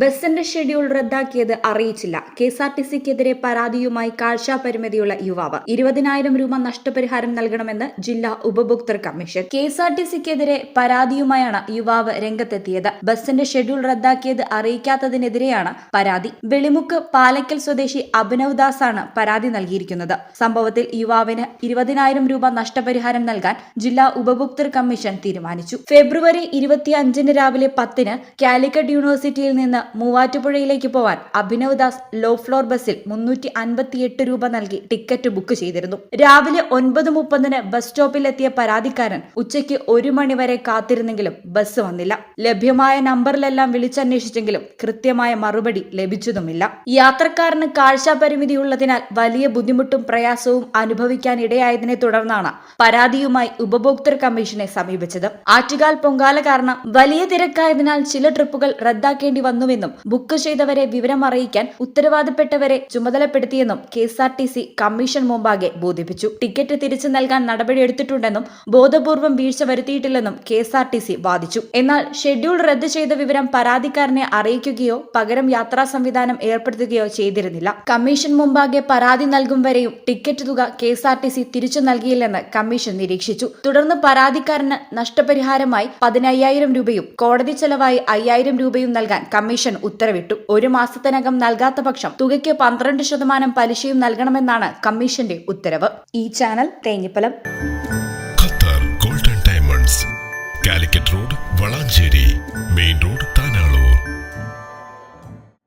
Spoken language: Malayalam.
ബസിന്റെ ഷെഡ്യൂൾ റദ്ദാക്കിയത് അറിയിച്ചില്ല. കെ എസ് ആർ ടി സിക്കെതിരെ പരാതിയുമായി കാഴ്ചാപരിമിതിയുള്ള യുവാവ്. ഇരുപതിനായിരം രൂപ നഷ്ടപരിഹാരം നൽകണമെന്ന് ജില്ലാ ഉപഭോക്തൃ commission. K S R T സിക്കെതിരെ പരാതിയുമായാണ് യുവാവ് രംഗത്തെത്തിയത്. ബസിന്റെ ഷെഡ്യൂൾ റദ്ദാക്കിയത് അറിയിക്കാത്തതിനെതിരെയാണ് പരാതി. വെളിമുക്ക് പാലക്കൽ സ്വദേശി അഭിനവ് ദാസ് ആണ് പരാതി നൽകിയിരിക്കുന്നത്. സംഭവത്തിൽ യുവാവിന് ഇരുപതിനായിരം രൂപ നഷ്ടപരിഹാരം നൽകാൻ ജില്ലാ ഉപഭോക്തൃ കമ്മീഷൻ തീരുമാനിച്ചു. ഫെബ്രുവരി ഇരുപത്തിയഞ്ചിന് രാവിലെ പത്തിന് കാലിക്കറ്റ് യൂണിവേഴ്സിറ്റിയിൽ നിന്ന് മൂവാറ്റുപുഴയിലേക്ക് പോവാൻ അഭിനവ് ദാസ് ലോ ഫ്ലോർ ബസ്സിൽ മുന്നൂറ്റി അൻപത്തിയെട്ട് രൂപ നൽകി ടിക്കറ്റ് ബുക്ക് ചെയ്തിരുന്നു. രാവിലെ ഒൻപത് മുപ്പതിന് ബസ് സ്റ്റോപ്പിൽ എത്തിയ പരാതിക്കാരൻ ഉച്ചയ്ക്ക് ഒരു മണിവരെ കാത്തിരുന്നെങ്കിലും ബസ് വന്നില്ല. ലഭ്യമായ നമ്പറിലെല്ലാം വിളിച്ചന്വേഷിച്ചെങ്കിലും കൃത്യമായ മറുപടി ലഭിച്ചതുമില്ല. യാത്രക്കാരന് കാഴ്ചാ പരിമിതി ഉള്ളതിനാൽ വലിയ ബുദ്ധിമുട്ടും പ്രയാസവും അനുഭവിക്കാൻ ഇടയായതിനെ തുടർന്നാണ് പരാതിയുമായി ഉപഭോക്തൃ കമ്മീഷനെ സമീപിച്ചത്. ആറ്റുകാൽ പൊങ്കാല കാരണം വലിയ തിരക്കായതിനാൽ ചില ട്രിപ്പുകൾ റദ്ദാക്കേണ്ടി വന്നുവെന്നും ബുക്ക് ചെയ്തവരെ വിവരം അറിയിക്കാൻ ഉത്തരവാദപ്പെട്ടവരെ ചുമതലപ്പെടുത്തിയെന്നും K S R T C commission മുമ്പാകെ ബോധിപ്പിച്ചു. ടിക്കറ്റ് തിരിച്ചു നൽകാൻ നടപടിയെടുത്തിട്ടുണ്ടെന്നും ബോധപൂർവം വീഴ്ച വരുത്തിയിട്ടില്ലെന്നും K S R T C വാദിച്ചു. എന്നാൽ ഷെഡ്യൂൾ റദ്ദ് ചെയ്ത വിവരം പരാതിക്കാരനെ അറിയിക്കുകയോ പകരം യാത്രാ സംവിധാനം ഏർപ്പെടുത്തുകയോ ചെയ്തിരുന്നില്ല. കമ്മീഷൻ മുമ്പാകെ പരാതി നൽകും വരെയും ടിക്കറ്റ് തുക K S R T C തിരിച്ചു നൽകിയില്ലെന്ന് കമ്മീഷൻ നിരീക്ഷിച്ചു. തുടർന്ന് പരാതിക്കാരന് നഷ്ടപരിഹാരമായി പതിനയ്യായിരം രൂപയും കോടതി ചെലവായി അയ്യായിരം രൂപയും നൽകാൻ കമ്മീഷൻ ഉത്തരവിട്ടു. ഒരു മാസത്തിനകം നൽകാത്ത പക്ഷം തുകയ്ക്ക് പന്ത്രണ്ട് ശതമാനം പലിശയും നൽകണമെന്നാണ് കമ്മീഷന്റെ ഉത്തരവ്. ഈ ചാനൽ തേഞ്ഞിപ്പലം.